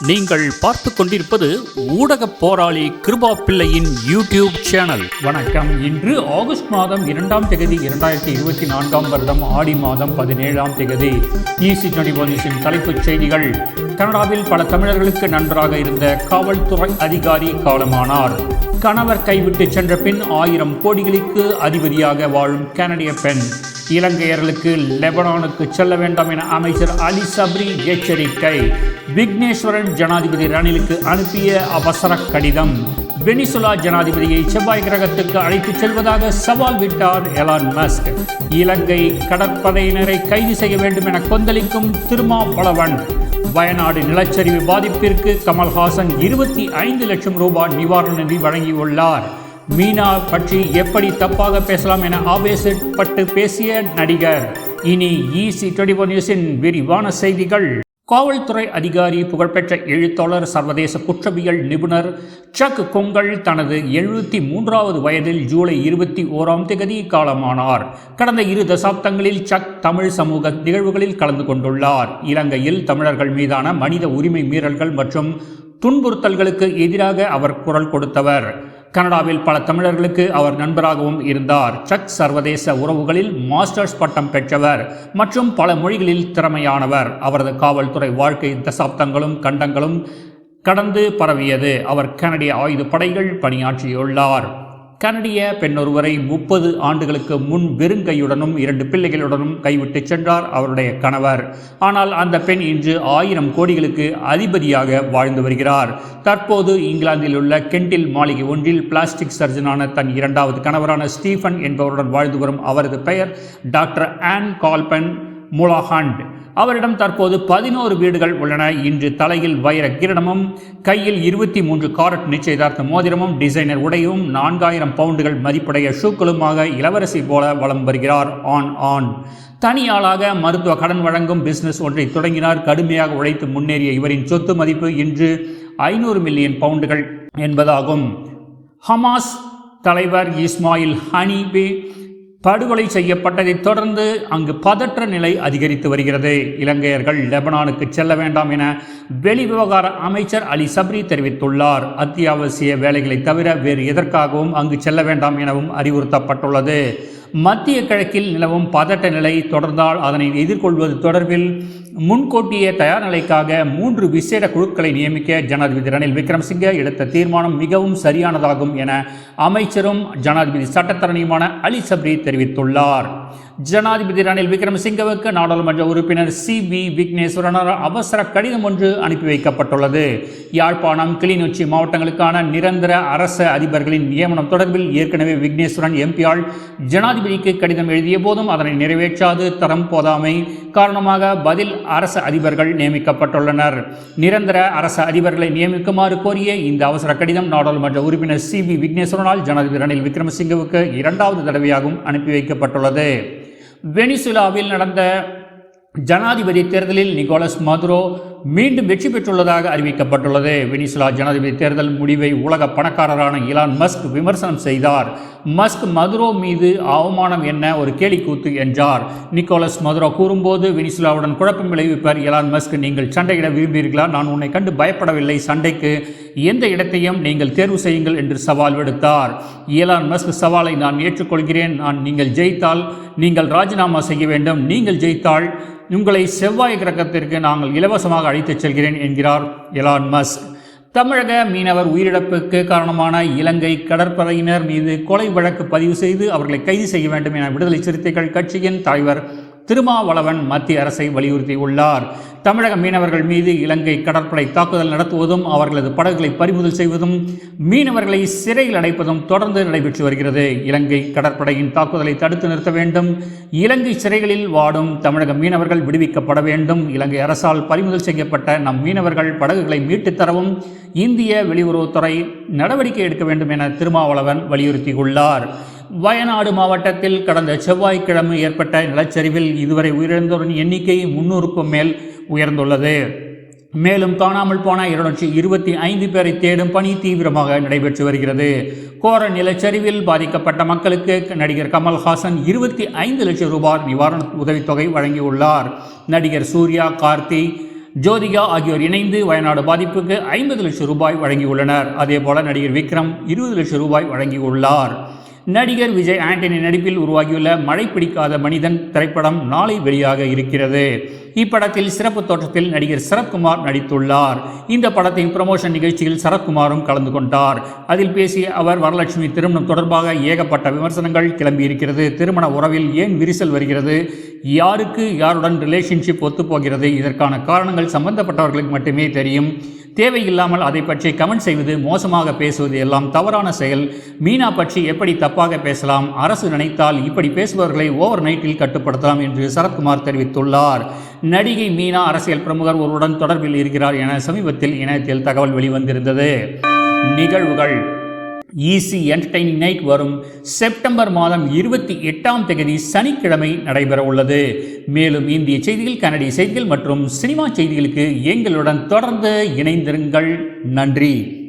நீங்கள் பார்த்து கொண்டிருப்பது ஊடக போராளி கிருபா பிள்ளையின் யூடியூப் சேனல். வணக்கம். இன்று ஆகஸ்ட் மாதம் இரண்டாம் தேதி இரண்டாயிரத்தி இருபத்தி நான்காம் வருடம் ஆடி மாதம் பதினேழாம் தேதி. ஈசி டுவெண்டி தலைப்புச் செய்திகள். கனடாவில் பல தமிழர்களுக்கு நண்பராக இருந்த காவல்துறை அதிகாரி காலமானார். கணவர் கைவிட்டு சென்ற பின் ஆயிரம் கோடிகளுக்கு அதிபதியாக வாழும் கனடிய பெண். இலங்கையர்களுக்கு லெபனானுக்கு செல்ல வேண்டாம் என அமைச்சர் அலி சப்ரி எச்சரிக்கை. விக்னேஸ்வரன் ஜனாதிபதி ரணிலுக்கு அனுப்பிய அவசர கடிதம். வெனிசுலா ஜனாதிபதியை செவ்வாய் கிரகத்துக்கு அழைத்துச் செல்வதாக சவால் விட்டார் எலான் மஸ்க். இலங்கை கடற்படையினரை கைது செய்ய வேண்டும் என கொந்தளிக்கும் திருமாவளவன். வயநாடு நிலச்சரிவு பாதிப்பிற்கு கமல்ஹாசன் இருபத்தி ஐந்து லட்சம் ரூபாய் நிவாரண நிதி வழங்கியுள்ளார். மீனா பற்றி எப்படி தப்பாக பேசலாம் என ஆவேசப்பட்டு பேசிய நடிகர். இனி ஈசி டுவெண்டி நியூஸின் விரிவான செய்திகள். காவல்துறை அதிகாரி புகழ்பெற்ற எழுத்தாளர் சர்வதேச குற்றவியல் நிபுணர் சக் கொங்கல் தனது எழுபத்தி மூன்றாவது வயதில் ஜூலை இருபத்தி ஓராம் தேதி காலமானார். கடந்த இரு தசாப்தங்களில் சக் தமிழ் சமூக நிகழ்வுகளில் கலந்து கொண்டுள்ளார். இலங்கையில் தமிழர்கள் மீதான மனித உரிமை மீறல்கள் மற்றும் துன்புறுத்தல்களுக்கு எதிராக அவர் குரல் கொடுத்தவர். கனடாவில் பல தமிழர்களுக்கு அவர் நண்பராகவும் இருந்தார். சக் சர்வதேச உறவுகளில் மாஸ்டர்ஸ் பட்டம் பெற்றவர் மற்றும் பல மொழிகளில் திறமையானவர். அவரது காவல்துறை வாழ்க்கை தசாப்தங்களும் கண்டங்களும் கடந்து பரவியது. அவர் கனடிய ஆயுத படைகள் பணியாற்றியுள்ளார். கனடிய பெண் ஒருவரை முப்பது ஆண்டுகளுக்கு முன் வெறுங்கையுடனும் இரண்டு பிள்ளைகளுடனும் கைவிட்டு சென்றார் அவருடைய கணவர். ஆனால் அந்த பெண் இன்று ஆயிரம் கோடிகளுக்கு அதிபதியாக வாழ்ந்து வருகிறார். தற்போது இங்கிலாந்தில் உள்ள கெண்டில் மாளிகை ஒன்றில் பிளாஸ்டிக் சர்ஜனான தன் இரண்டாவது கணவரான ஸ்டீஃபன் என்பவருடன் வாழ்ந்து வரும் அவரது பெயர் டாக்டர் ஆன் கால்பன் முலாஹாண்ட். அவரிடம் தற்போது பதினோரு வீடுகள் உள்ளன. இன்று தலையில் வைர கிரணமும் கையில் இருபத்தி மூன்று காரட் நிச்சயதார்த்த மோதிரமும் டிசைனர் உடையும் நான்காயிரம் பவுண்டுகள் மதிப்புடைய ஷூக்களுமாக இளவரசி போல வலம் வருகிறார். ஆன் ஆன் தனியாளாக மருத்துவ கடன் வழங்கும் பிசினஸ் ஒன்றை தொடங்கினார். கடுமையாக உழைத்து முன்னேறிய இவரின் சொத்து மதிப்பு இன்று ஐநூறு மில்லியன் பவுண்டுகள் என்பதாகும். ஹமாஸ் தலைவர் இஸ்மாயில் ஹனீபே படுகொலை செய்யப்பட்டதைத் தொடர்ந்து அங்கு பதற்ற நிலை அதிகரித்து வருகிறது. இலங்கையர்கள் லெபனானுக்கு செல்ல வேண்டாம் என வெளிவிவகார அமைச்சர் அலி சப்ரி தெரிவித்துள்ளார். அத்தியாவசிய வேலைகளை தவிர வேறு எதற்காகவும் அங்கு செல்ல வேண்டாம் எனவும் அறிவுறுத்தப்பட்டுள்ளது. மத்திய கிழக்கில் நிலவும் பதட்ட நிலை தொடர்ந்தால் அதனை எதிர்கொள்வது தொடர்பில் முன்கூட்டிய தயார் நிலைக்காக மூன்று விசேட குழுக்களை நியமிக்க ஜனாதிபதி ரணில் விக்ரமசிங்கே எடுத்த தீர்மானம் மிகவும் சரியானதாகும் என அமைச்சரும் ஜனாதிபதி சட்டத்தரணியுமான அலி சப்ரி தெரிவித்துள்ளார். ஜனாதிபதி ரணில் விக்ரமசிங்கவுக்கு நாடாளுமன்ற உறுப்பினர் சி வி விக்னேஸ்வரனர் அவசர கடிதம் ஒன்று அனுப்பி வைக்கப்பட்டுள்ளது. யாழ்ப்பாணம் கிளிநொச்சி மாவட்டங்களுக்கான நிரந்தர அரச அதிபர்களின் நியமனம் தொடர்பில் ஏற்கனவே விக்னேஸ்வரன் எம்பியால் ஜனாதிபதிக்கு கடிதம் எழுதிய போதும் அதனை நிறைவேற்றாது தரம் போதாமை காரணமாக பதில் அரச அதிபர்கள் நியமிக்கப்பட்டுள்ளனர். நிரந்தர அரச அதிபர்களை நியமிக்குமாறு கோரிய இந்த அவசர கடிதம் நாடாளுமன்ற உறுப்பினர் சி வி விக்னேஸ்வரனால் ஜனாதிபதி ரணில் விக்ரமசிங்கவுக்கு இரண்டாவது தடவையாகவும் அனுப்பி வைக்கப்பட்டுள்ளது. வெனிசுலாவில் நடந்த ஜனாதிபதி தேர்தலில் நிக்கோலஸ் மதுரோ மீண்டும் வெற்றி பெற்றுள்ளதாக அறிவிக்கப்பட்டுள்ளது. வெனிசுலா ஜனாதிபதி தேர்தல் முடிவை உலக பணக்காரரான இலான் மஸ்க் விமர்சனம் செய்தார். மஸ்க் மதுரோ மீது அவமானம் என்ன? ஒரு கேலிக்கூத்து என்றார். நிக்கோலஸ் மதுரோ கூறும்போது வெனிசுலாவுடன் குழப்பம் விளைவிப்பார் இலான் மஸ்க். நீங்கள் சண்டையிட விரும்புகிறீர்களா? நான் உன்னை கண்டு பயப்படவில்லை. சண்டைக்கு எந்த இடத்தையும் நீங்கள் தேர்வு செய்யுங்கள் என்று சவால் விடுத்தார். இலான் மஸ்க் சவாலை நான் ஏற்றுக்கொள்கிறேன். நான் நீங்கள் ஜெயித்தால் நீங்கள் ராஜினாமா செய்ய வேண்டும். நீங்கள் ஜெயித்தால் உங்களை செவ்வாய் கிரகத்திற்கு நாங்கள் இலவசமாக அழைத்துச் செல்கிறேன் என்கிறார் எலான் மஸ்க். தமிழக மீனவர் உயிரிழப்புக்கு காரணமான இலங்கை கடற்படையினர் மீது கொலை வழக்கு பதிவு செய்து அவர்களை கைது செய்ய வேண்டும் என விடுதலை சிறுத்தைகள் கட்சியின் தலைவர் திருமாவளவன் மத்திய அரசை வலியுறுத்தியுள்ளார். தமிழக மீனவர்கள் மீது இலங்கை கடற்படை தாக்குதல் நடத்துவதும் அவர்களது படகுகளை பறிமுதல் செய்வதும் மீனவர்களை சிறையில் அடைப்பதும் தொடர்ந்து நடைபெற்று வருகிறது. இலங்கை கடற்படையின் தாக்குதலை தடுத்து நிறுத்த வேண்டும். இலங்கை சிறைகளில் வாடும் தமிழக மீனவர்கள் விடுவிக்கப்பட வேண்டும். இலங்கை அரசால் பறிமுதல் செய்யப்பட்ட நம் மீனவர்கள் படகுகளை மீட்டுத் தரவும் இந்திய வெளியுறவுத்துறை நடவடிக்கை எடுக்க வேண்டும் என திருமாவளவன் வலியுறுத்தியுள்ளார். வயநாடு மாவட்டத்தில் கடந்த செவ்வாய்க்கிழமை ஏற்பட்ட நிலச்சரிவில் இதுவரை உயிரிழந்தோரின் எண்ணிக்கை முன்னூறுக்கும் மேல் உயர்ந்துள்ளது. மேலும் காணாமல் போன இருநூற்றி இருபத்தி ஐந்து பேரை தேடும் பணி தீவிரமாக நடைபெற்று வருகிறது. கோர நிலச்சரிவில் பாதிக்கப்பட்ட மக்களுக்கு நடிகர் கமல்ஹாசன் இருபத்தி ஐந்து லட்சம் ரூபாய் நிவாரண உதவித்தொகை வழங்கியுள்ளார். நடிகர் சூர்யா கார்த்தி ஜோதிகா ஆகியோர் இணைந்து வயநாடு பாதிப்புக்கு ஐம்பது லட்சம் ரூபாய் வழங்கியுள்ளனர். அதேபோல நடிகர் விக்ரம் இருபது லட்சம் ரூபாய் வழங்கியுள்ளார். நடிகர் விஜய் ஆண்டனி நடிப்பில் உருவாகியுள்ள மழை பிடிக்காத மனிதன் திரைப்படம் நாளை வெளியாக இருக்கிறது. இப்படத்தில் சிறப்பு தோற்றத்தில் நடிகர் சரத்குமார் நடித்துள்ளார். இந்த படத்தின் ப்ரமோஷன் நிகழ்ச்சியில் சரத்குமாரும் கலந்து கொண்டார். அதில் பேசிய அவர் வரலட்சுமி திருமணம் தொடர்பாக ஏகப்பட்ட விமர்சனங்கள் கிளம்பியிருக்கிறது. திருமண உறவில் ஏன் விரிசல் வருகிறது? யாருக்கு யாருடன் ரிலேஷன்ஷிப் ஒத்துப்போகிறது? இதற்கான காரணங்கள் சம்பந்தப்பட்டவர்களுக்கு மட்டுமே தெரியும். தேவையில்லாமல் அதை பற்றி கமெண்ட் செய்வது மோசமாக பேசுவது எல்லாம் தவறான செயல். மீனா பற்றி எப்படி தப்பாக பேசலாம்? அரசு நினைத்தால் இப்படி பேசுபவர்களை ஓவர் நைட்டில் கட்டுப்படுத்தலாம் என்று சரத்குமார் தெரிவித்துள்ளார். நடிகை மீனா அரசியல் பிரமுகர் ஒருவருடன் தொடர்பில் இருக்கிறார் என சமீபத்தில் இணையத்தில் தகவல் வெளிவந்திருந்தது. நிகழ்வுகள். ஈசி என்டர்டைனிங் நைட் வரும் செப்டம்பர் மாதம் இருபத்தி எட்டாம் தேதி சனிக்கிழமை நடைபெற உள்ளது. மேலும் இந்திய செய்திகள் கனடிய செய்திகள் மற்றும் சினிமா செய்திகளுக்கு எங்களுடன் தொடர்ந்து இணைந்திருங்கள். நன்றி.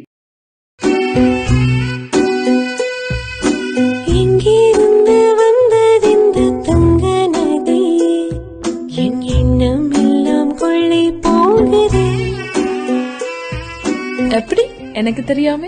எப்படி? எனக்கு தெரியாம.